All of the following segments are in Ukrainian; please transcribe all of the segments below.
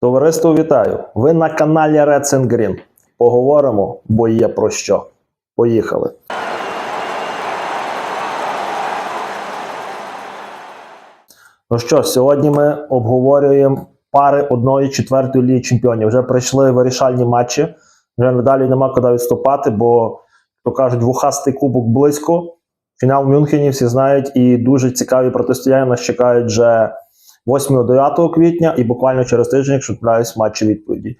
Товариство, вітаю! Ви на каналі Red and Green. Поговоримо, бо є про що. Поїхали. Ну що сьогодні ми обговорюємо пари одної четвертої ліги чемпіонів. Вже прийшли вирішальні матчі. Вже надалі нема куди відступати, бо, то кажуть, вухастий кубок близько. Фінал в Мюнхені всі знають, і дуже цікаві протистояння нас чекають вже 8-9 квітня і буквально через тиждень, якщо відправляюсь матчі відповіді.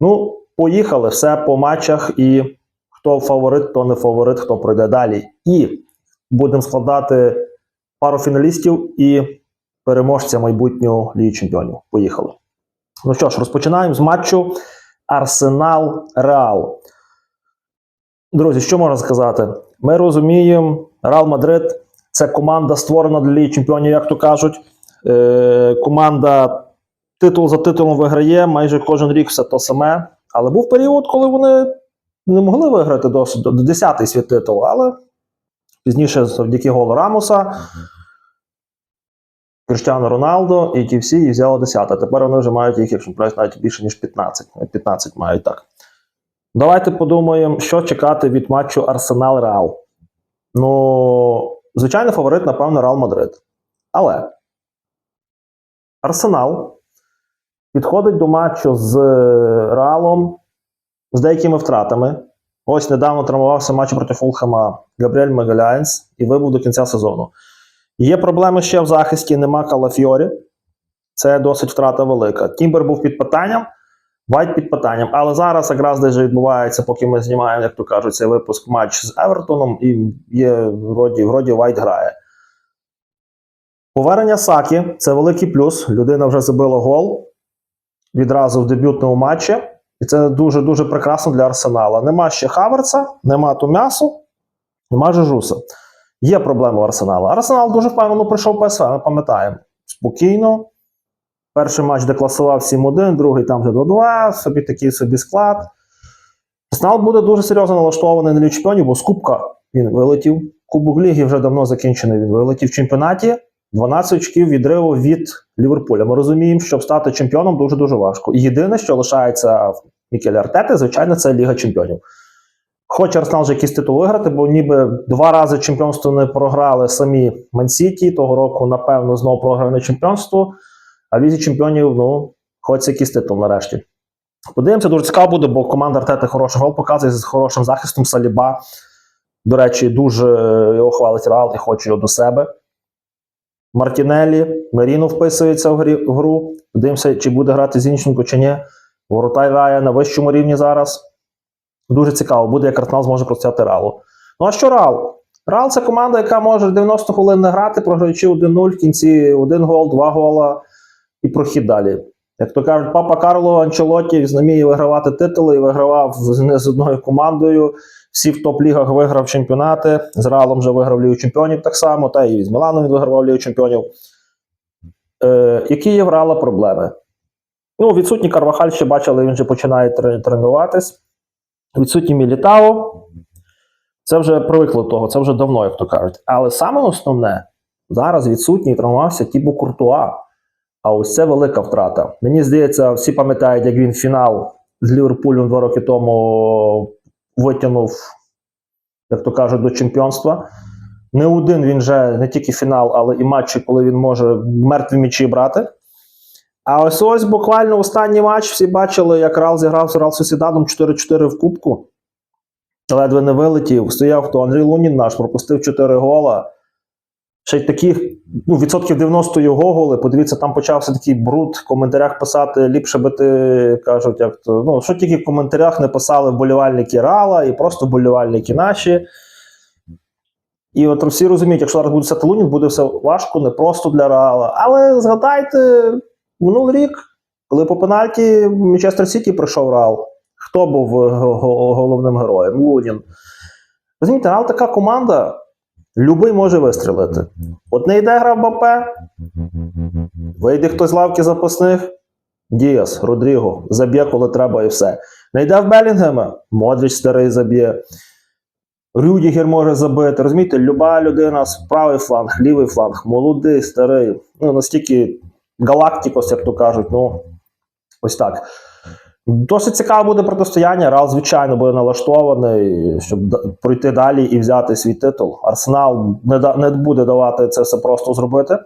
Ну, поїхали все по матчах, і хто фаворит, хто не фаворит, хто пройде далі. І будемо складати пару фіналістів і переможця майбутнього Ліги Чемпіонів. Поїхали. Ну що ж, розпочинаємо з матчу Арсенал Реал. Друзі, що можна сказати? Ми розуміємо, Реал Мадрид це команда створена для Ліги Чемпіонів, як то кажуть. Е, команда титул за титулом виграє, майже кожен рік все то саме. Але був період, коли вони не могли виграти до, до 10-й свій титул, але пізніше, завдяки голу Рамоса, Криштиану Роналдо і ті всі і взяли 10. Тепер вони вже мають їх, якщо помиляюсь, навіть більше, ніж 15. 15 мають так. Давайте подумаємо, що чекати від матчу Арсенал Реал. Ну, звичайно, фаворит, напевно, Реал Мадрид. Але Арсенал підходить до матчу з Реалом з деякими втратами. Ось недавно травмувався матч проти Фулхама Габріель Мегаляєнс і вибув до кінця сезону. Є проблеми ще в захисті, нема Калафіорі. Це досить втрата велика. Тімбер був під питанням, Вайт під питанням. Але зараз якраз десь відбувається, поки ми знімаємо, як то кажуть, цей випуск матч з Евертоном, і є вроді, вроді Вайт грає. Повернення Сакі це великий плюс. Людина вже забила гол відразу в дебютному матчі. І це дуже-дуже прекрасно для Арсенала. Нема ще Хаверца, нема Тумясу, нема Жежуса. Є проблеми у Арсенала. Арсенал дуже впевнено прийшов ПСВ, ми пам'ятаємо. Спокійно. Перший матч декласував 7-1, другий там вже 2-2, собі такий собі склад. Арсенал буде дуже серйозно налаштований на чемпіонів, бо з Кубка він вилетів. Кубок Ліги вже давно закінчений. Він вилетів в чемпіонаті. 12 очків відриву від Ліверпуля. Ми розуміємо, щоб стати чемпіоном дуже-дуже важко. І єдине, що лишається в Мікелі Артети, звичайно, це Ліга Чемпіонів. Хоче Арсенал вже якийсь титул виграти, бо ніби два рази чемпіонство не програли самі Мансіті. Того року, напевно, знову програне чемпіонство. А в Лізі чемпіонів, ну, хочеться якийсь титул нарешті. Подивимося, дуже цікаво буде, бо команда Артети хороший гол показує з хорошим захистом Саліба. До речі, дуже його хвалить Реал і хоче його до себе. Мартінелі, Меріно вписується в, гру. Подивимося, чи буде грати Зінченко, чи ні. Воротай грає на вищому рівні зараз. Дуже цікаво, буде, як Арсенал зможе протистояти Реалу. Ну а що Реал? Реал це команда, яка може 90 хвилин не грати, програючи 1-0, в кінці один гол, два гола і прохід далі. Як то кажуть, папа Карло Анчелотті знаміє вигравати титули і вигравав не з одною командою. Всі в топ-лігах виграв чемпіонати. З Реалом вже виграв Лігу чемпіонів так само, та і з Міланом він вигравав Лігу чемпіонів. Е, які є в Реала проблеми? Ну, відсутній Карвахаль ще бачили, він вже починає тре- тренуватись. Відсутній Мілітао. Це вже привикли до того, це вже давно, як то кажуть. Але саме основне, зараз відсутній травмувався Тібо Куртуа. А ось це велика втрата. Мені здається, всі пам'ятають, як він фінал з Ліверпулем два роки тому витягнув, як то кажуть, до чемпіонства. Не один він вже не тільки фінал, але і матчі, коли він може мертві м'ячі брати. А ось ось буквально останній матч всі бачили, як Рал зіграв з Рал Сусідадом 4-4 в Кубку. Ледве не вилетів. Стояв хто Андрій Лунін наш, пропустив 4 гола. Ще й таких ну, відсотків 90 його голи. Подивіться, там почався такий бруд в коментарях писати. Ліпше би ти кажуть, як то. Ну, що тільки в коментарях не писали вболівальники Рала і просто вболівальники наші. І от всі розуміють, якщо зараз буде сяти Лунін, буде все важко, не просто для Реала. Але згадайте, минулий рік, коли по пенальті Манчестер Сіті прийшов Реал, хто був го- го- головним героєм? Лунін. Розумієте, Реал така команда, любий може вистрілити. От не йде гра в БП, вийде хтось з лавки запасних, Діас, Родріго, заб'є, коли треба, і все. Не йде в Белінгема, Модріч старий заб'є. Рюдігер може забити. Розумієте, люба людина з правий фланг, лівий фланг, молодий, старий. Ну, настільки галактикос, як то кажуть. Ну, Ось так. Досить цікаве буде протистояння. Реал, звичайно, буде налаштований, щоб пройти далі і взяти свій титул. Арсенал не, да- не буде давати це все просто зробити.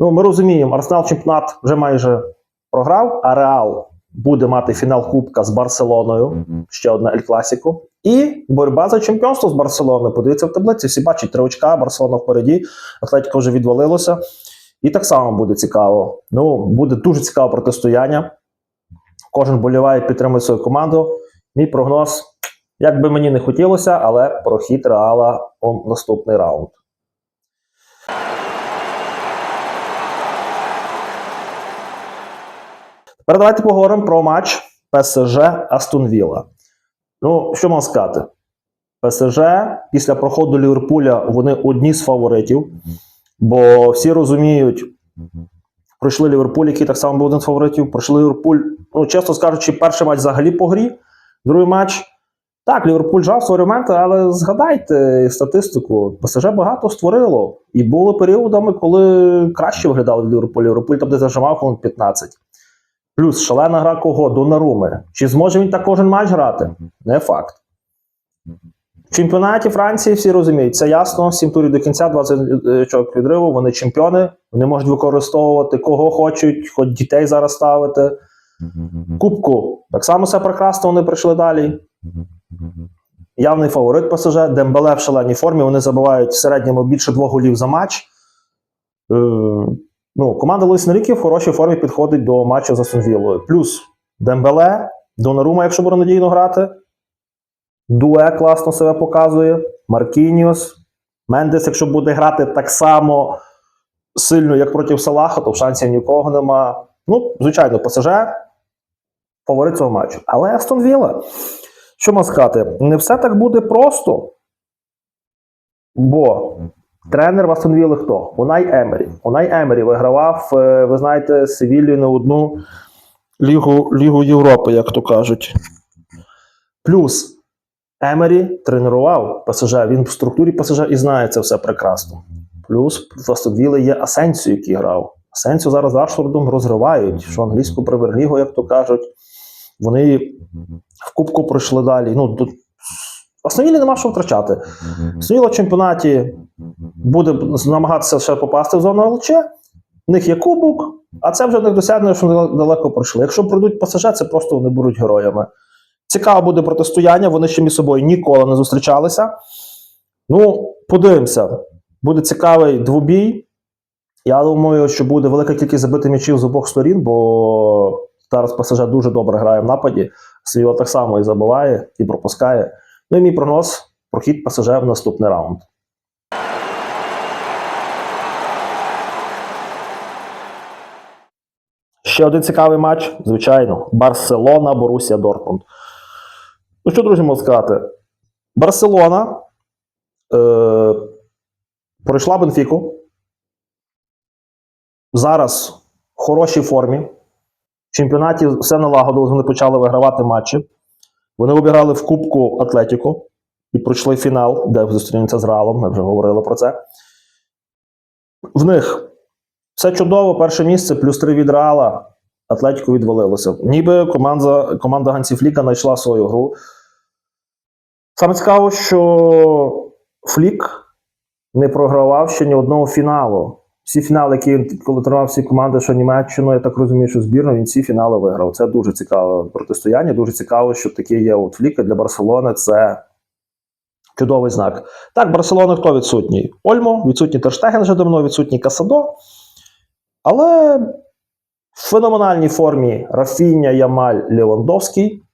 Ну, ми розуміємо, Арсенал чемпіонат вже майже програв, а Реал буде мати фінал Кубка з Барселоною, ще одна Ель Класіко. І боротьба за чемпіонство з Барселоною. Подивіться в таблиці, всі бачать три очка, Барселона впереді, Атлетіко вже відвалилося. І так само буде цікаво. Ну, буде дуже цікаве протистояння. Кожен боліває, підтримує свою команду. Мій прогноз, як би мені не хотілося, але прохід Реала у наступний раунд. Тепер давайте поговоримо про матч ПСЖ Астон Вілла. Ну, що можна сказати? ПСЖ після проходу Ліверпуля вони одні з фаворитів, бо всі розуміють, пройшли Ліверпуль, який так само був один з фаворитів. Пройшли Ліверпуль, ну, чесно скажучи, перший матч взагалі по грі, другий матч. Так, Ліверпуль жав свої моменти, але згадайте статистику. ПСЖ багато створило. І були періодами, коли краще виглядав Ліверпуль. Ліверпуль там де зажимав хвилин 15. Плюс шалена гра кого? Донаруми. Чи зможе він так кожен матч грати? Не факт. Чемпіонаті Франції всі розуміють, це ясно. Сім турів до кінця, 20 очок відриву. Вони чемпіони. Вони можуть використовувати кого хочуть, хоч дітей зараз ставити. Кубку так само все прекрасно. Вони прийшли далі. Явний фаворит ПСЖ. Дембеле в шаленій формі. Вони забивають в середньому більше двох голів за матч. Е, ну, команда Луїс Енріке в хорошій формі підходить до матчу за Сунвілою. Плюс Дембеле, Донарума, якщо буде надійно грати. Дуе класно себе показує. Маркініус. Мендес, якщо буде грати так само сильно, як проти Салаха, то шансів нікого нема. Ну, звичайно, ПСЖ фаворит цього матчу. Але Астон Вілла, що можна сказати, не все так буде просто. Бо тренер в Астон Вілли хто? Унай Емері. Унай Емері вигравав, е, ви знаєте, Севілью не одну Лігу, Лігу Європи, як то кажуть. Плюс Емері тренував ПСЖ. Він в структурі ПСЖ і знає це все прекрасно. Плюс в Астон є Асенсіо, який грав. Асенсіо зараз Рашфордом розривають, що англійську прем'єр-лігу, як то кажуть. Вони в Кубку пройшли далі. Ну, до... Астон нема що втрачати. Астон в чемпіонаті буде намагатися ще попасти в зону ЛЧ. В них є кубок, а це вже в них досягнення, що далеко пройшли. Якщо пройдуть ПСЖ, це просто вони будуть героями. Цікаве буде протистояння, вони ще між собою ніколи не зустрічалися. Ну, подивимося. Буде цікавий двобій. Я думаю, що буде велика кількість забитих м'ячів з обох сторін, бо зараз ПСЖ дуже добре грає в нападі. Свіо так само і забиває, і пропускає. Ну і мій прогноз прохід ПСЖ в наступний раунд. Ще один цікавий матч, звичайно. Барселона, Борусія Дортмунд. Ну що, друзі, можу сказати? Барселона е, пройшла Бенфіку. Зараз в хорошій формі. В чемпіонаті все налагодилось, вони почали вигравати матчі. Вони обіграли в Кубку Атлетіку і пройшли фінал, де зустрінуться з Реалом. Ми вже говорили про це. В них все чудово, перше місце, плюс три від Реала. Атлетіко відвалилося. Ніби команда, команда Гансі Фліка знайшла свою гру. Саме цікаво, що Флік не програвав ще ні одного фіналу. Всі фінали, які він коли тренував всі команди, що Німеччину, я так розумію, що збірну, він всі фінали виграв. Це дуже цікаве протистояння. Дуже цікаво, що таке є у Фліка для Барселони. Це чудовий знак. Так, Барселона хто відсутній? Ольмо, відсутній Терштеген вже давно, відсутній Касадо. Але в феноменальній формі Рафіння, Ямаль, Левандовський.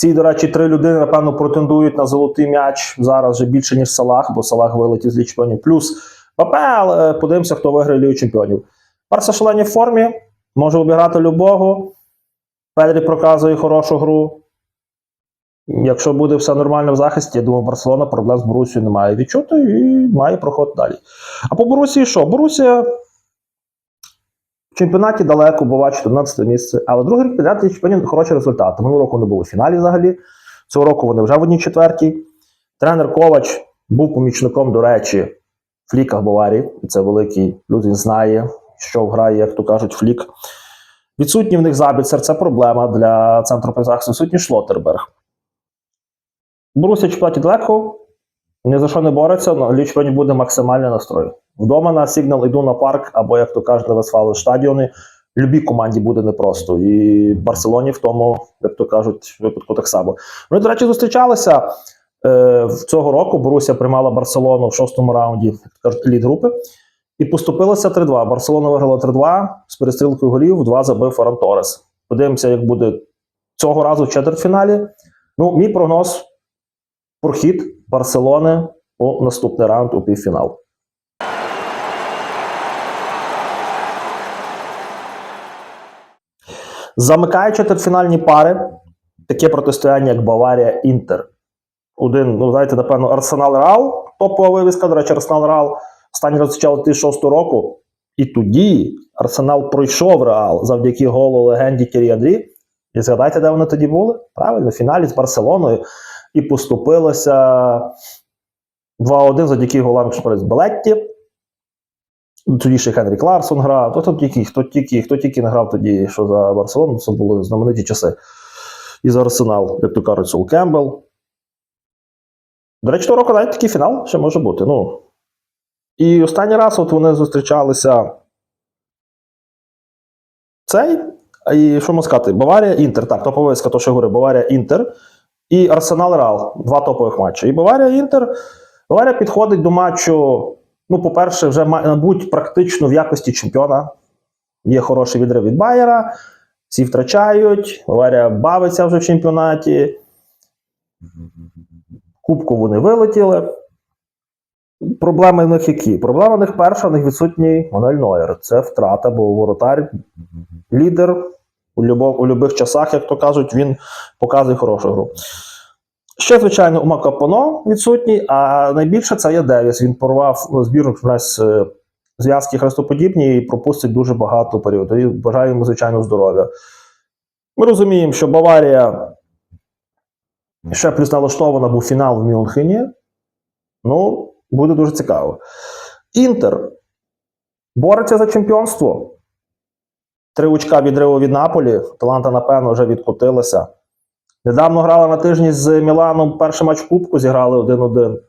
Ці, до речі, три людини, напевно, претендують на золотий м'яч зараз вже більше, ніж Салах, бо Салах вилетів з Ліги чемпіонів. Плюс ПП, але подивимося, хто виграє Лігу чемпіонів. Барса в шаленій формі, може обіграти любого. Педрі проказує хорошу гру. Якщо буде все нормально в захисті, я думаю, Барселона проблем з Борусією не має відчути і має проход далі. А по Борусії що? Борусія в чемпіонаті далеко, бува 14 місце, але другий рік підряд чемпіонів хороші результати. Минулого року вони були в фіналі взагалі. Цього року вони вже в одній четвертій. Тренер Ковач був помічником, до речі, Фліка Баварії. І Це великий людина знає, що грає, як то кажуть, Флік. Відсутній в них забіцер це проблема для центру захисту. Відсутній Шлоттерберг. Борусsia в чемпіонаті далеко, ні за що не бореться, але чемпіонів буде максимальний настрой. Вдома на Сігнал іду на парк, або, як то кажуть, на Весфали стадіони. Любій команді буде непросто. І Барселоні в тому, як то кажуть, випадку так само. Вони, до речі, зустрічалися е, цього року. Боруся приймала Барселону в шостому раунді, як то кажуть, еліт групи. І поступилося 3-2. Барселона виграла 3-2 з перестрілкою голів, два забив Ферран Торес. Подивимося, як буде цього разу в четвертьфіналі. Ну, мій прогноз прохід Барселони у наступний раунд у півфінал. Замикає четвертьфінальні пари. Таке протистояння, як Баварія Інтер. Один, ну, знаєте, напевно, Арсенал Реал, топова вивіска, до речі, Арсенал Реал. Останній раз зустрічали 2006 року. І тоді Арсенал пройшов Реал завдяки голу легенді Тірі Андрі. І згадайте, де вони тоді були? Правильно, в фіналі з Барселоною. І поступилося 2-1 завдяки голам з Белетті. Тоді ще Хенрі Кларсон грав. То, тільки, хто, тільки, хто тільки не грав тоді, що за Барселону, це були знамениті часи. І за Арсенал, як то кажуть, Сол Кембл. До речі, того року навіть такий фінал ще може бути. Ну. І останній раз от вони зустрічалися. Цей. І що можна сказати? Баварія Інтер. Так, топова виска, то що говорю, Баварія Інтер і Арсенал Реал. Два топових матчі. І Баварія Інтер. Баварія підходить до матчу. Ну, по-перше, вже, мабуть, практично в якості чемпіона. Є хороший відрив від Байера. Всі втрачають. Баварія бавиться вже в чемпіонаті. Кубку вони вилетіли. Проблеми в них які? Проблема в них перша, в них відсутній Мануель Нойер. Це втрата, бо воротар, лідер у, любов, у любих часах, як то кажуть, він показує хорошу гру. Ще, звичайно, Ума Капоно відсутній, а найбільше це є Девіс. Він порвав збірну нас зв'язки хрестоподібні і пропустить дуже багато періоду. І бажаю йому, звичайно, здоров'я. Ми розуміємо, що Баварія ще плюс налаштована був фінал в Мюнхені. Ну, буде дуже цікаво. Інтер бореться за чемпіонство. Три очка відриву від Наполі. Таланта, напевно, вже відкотилася. Недавно грала на тижні з Міланом перший матч Кубку, зіграли 1-1.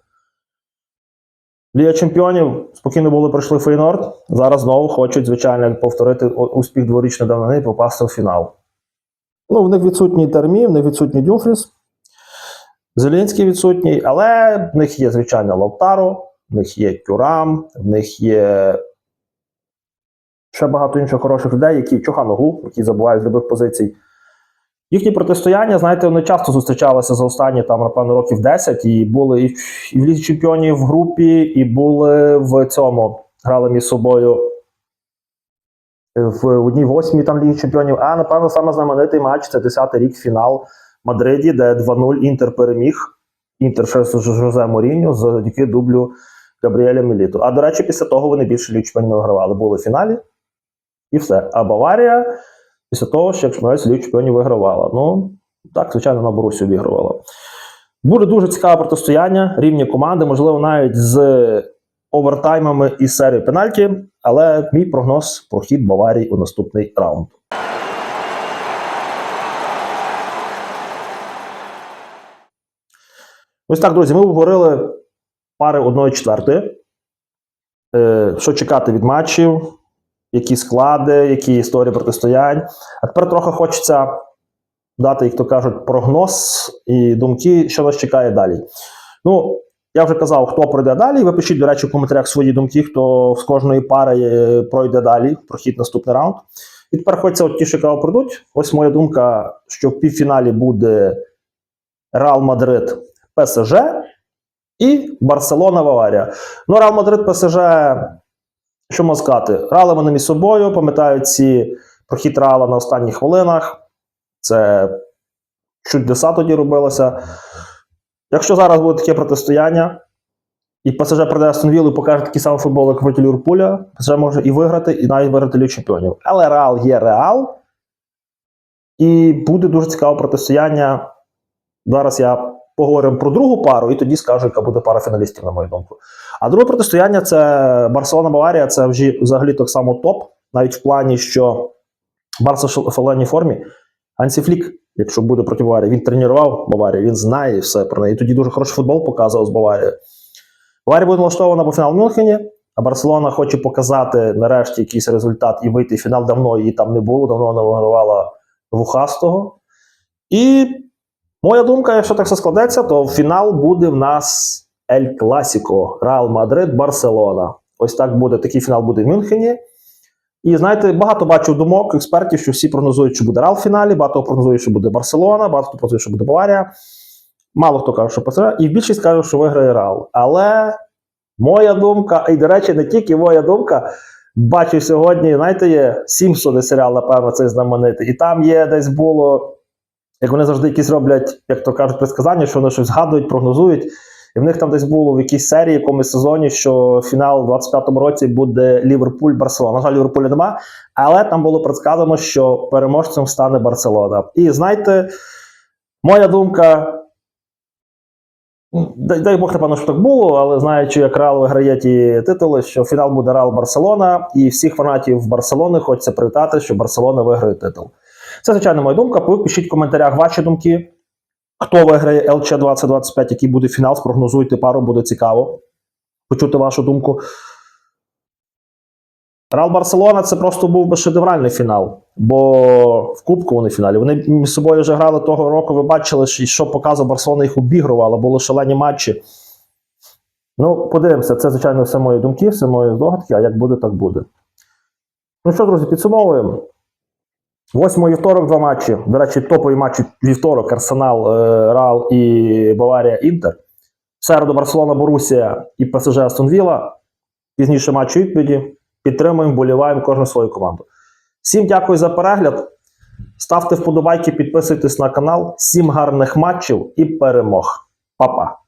Лія чемпіонів спокійно були пройшли Фейнорд. Зараз знову хочуть, звичайно, повторити успіх дворічної давнини і попасти в фінал. Ну, в них відсутній термі, в них відсутній Дюфріс. Зеленський відсутній, але в них є, звичайно, Лавтаро, в них є Тюрам, в них є ще багато інших хороших людей, які Чуханогу, які забувають з любих позицій. Їхні протистояння, знаєте, вони часто зустрічалися за останні там, напевно, років 10 і були і в, Лізі чемпіонів в групі, і були в цьому, грали між собою в одній восьмій там Лігі чемпіонів. А напевно, саме знаменитий матч це 10-й рік фінал в Мадриді, де 2-0 Інтер переміг. Інтер ще Жозе Моріньо завдяки дублю Габріеля Меліту. А до речі, після того вони більше Ліг чемпіонів не вигравали. Були в фіналі і все. А Баварія після того, що якщо навіть Ліг чемпіонів вигравала. Ну, так, звичайно, на Борусі обігрувала. Буде дуже цікаве протистояння, рівні команди, можливо, навіть з овертаймами і серією пенальті. Але мій прогноз прохід Баварії у наступний раунд. Ось так, друзі, ми обговорили пари 1-4. Е, що чекати від матчів, які склади, які історії протистоянь. А тепер трохи хочеться дати, як то кажуть, прогноз і думки, що нас чекає далі. Ну, я вже казав, хто пройде далі. Ви пишіть, до речі, в коментарях свої думки, хто з кожної пари е, пройде далі, прохід наступний раунд. І тепер хочеться, от ті, що кого пройдуть. Ось моя думка, що в півфіналі буде Реал Мадрид ПСЖ і Барселона Баварія. Ну, Реал Мадрид ПСЖ, що можна сказати, грали вони між собою, пам'ятають ці прохід Реала на останніх хвилинах. Це чудеса тоді робилося. Якщо зараз буде таке протистояння, і ПСЖ прийде Астон Віллу і покаже такий самий футбол, як проти Ліверпуля, ПСЖ може і виграти, і навіть виграти Лігу чемпіонів. Але Реал є Реал. І буде дуже цікаве протистояння. Зараз я поговоримо про другу пару, і тоді скажу, яка буде пара фіналістів, на мою думку. А друге протистояння це Барселона-Баварія, це вже взагалі так само топ, навіть в плані, що Барса в шаленій формі. Ансі Флік, якщо буде проти Баварії, він тренував Баварію, він знає все про неї. І тоді дуже хороший футбол показував з Баварією. Баварія буде налаштована по фінал Мюнхені, а Барселона хоче показати нарешті якийсь результат і вийти в фінал. Давно її там не було, давно не вигравала Вухастого. І моя думка, якщо так все складеться, то фінал буде в нас Ель Класіко, Реал Мадрид, Барселона. Ось так буде. Такий фінал буде в Мюнхені. І знаєте, багато бачу думок експертів, що всі прогнозують, що буде Реал в фіналі, багато прогнозують, що буде Барселона, багато хто прогнозує, що буде Баварія. Мало хто каже, що Барселона, і більшість каже, що виграє Реал. Але моя думка, і, до речі, не тільки моя думка. Бачу сьогодні, знаєте, є Сімпсони серіал, напевно, цей знаменитий. І там є десь було, як вони завжди якісь роблять, як то кажуть, предсказання, що вони щось згадують, прогнозують. І в них там десь було в якійсь серії, якомусь сезоні, що фінал у 25-му році буде Ліверпуль-Барселона. На жаль, Ліверпуля нема, але там було предсказано, що переможцем стане Барселона. І знаєте, моя думка. Дай, дай Бог, напевно, що так було, але знаючи, як Реал виграє ті титули, що фінал буде Реал Барселона, і всіх фанатів Барселони хочеться привітати, що Барселона виграє титул. Це, звичайно, моя думка. Пишіть в коментарях ваші думки. Хто виграє ЛЧ 2025, який буде фінал, спрогнозуйте пару, буде цікаво почути вашу думку. Реал Барселона це просто був би шедевральний фінал, бо в Кубку вони в фіналі. Вони між собою вже грали того року. Ви бачили, що показував Барселона, їх обігрувала, були шалені матчі. Ну, подивимося, це, звичайно, все мої думки, все мої здогадки, а як буде, так буде. Ну що, друзі, підсумовуємо. Восьмий вівторок два матчі. До речі, топові матчі вівторок, Арсенал, е, Реал і Баварія Інтер. В середу Барселона, Борусія і ПСЖ Астон Вілла. Пізніше матч відповіді. Підтримуємо, боліваємо кожну свою команду. Всім дякую за перегляд. Ставте вподобайки, підписуйтесь на канал. Всім гарних матчів і перемог. Па-па!